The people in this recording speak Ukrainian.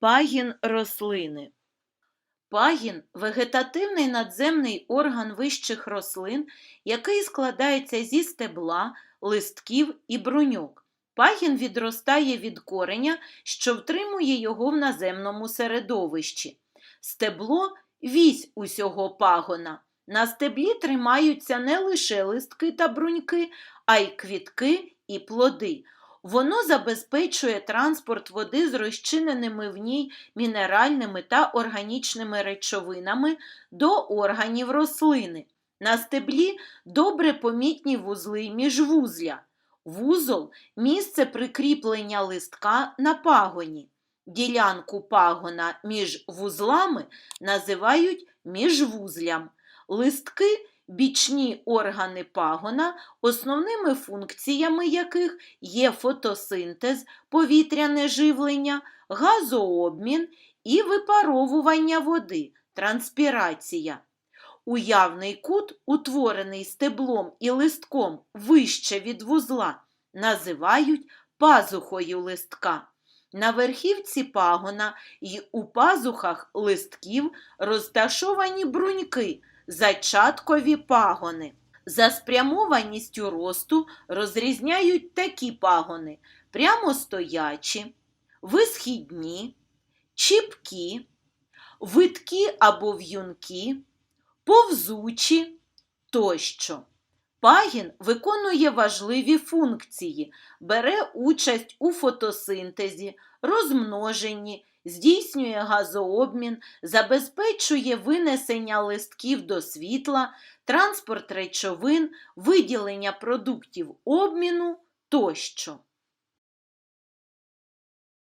Пагін рослини. Пагін – вегетативний надземний орган вищих рослин, який складається зі стебла, листків і бруньок. Пагін відростає від кореня, що втримує його в наземному середовищі. Стебло – вісь усього пагона. На стеблі тримаються не лише листки та бруньки, а й квітки і плоди. Воно забезпечує транспорт води з розчиненими в ній мінеральними та органічними речовинами до органів рослини. На стеблі добре помітні вузли міжвузля. Вузол – місце прикріплення листка на пагоні. Ділянку пагона між вузлами називають міжвузлям. Листки – бічні органи пагона, основними функціями яких є фотосинтез, повітряне живлення, газообмін і випаровування води, транспірація. Уявний кут, утворений стеблом і листком вище від вузла, називають пазухою листка. На верхівці пагона й у пазухах листків розташовані бруньки, зачаткові пагони. За спрямованістю росту розрізняють такі пагони прямостоячі, висхідні, чіпкі, виткі або в'юнкі, повзучі тощо. Пагін виконує важливі функції, бере участь у фотосинтезі, розмноженні, здійснює газообмін, забезпечує винесення листків до світла, транспорт речовин, виділення продуктів обміну тощо.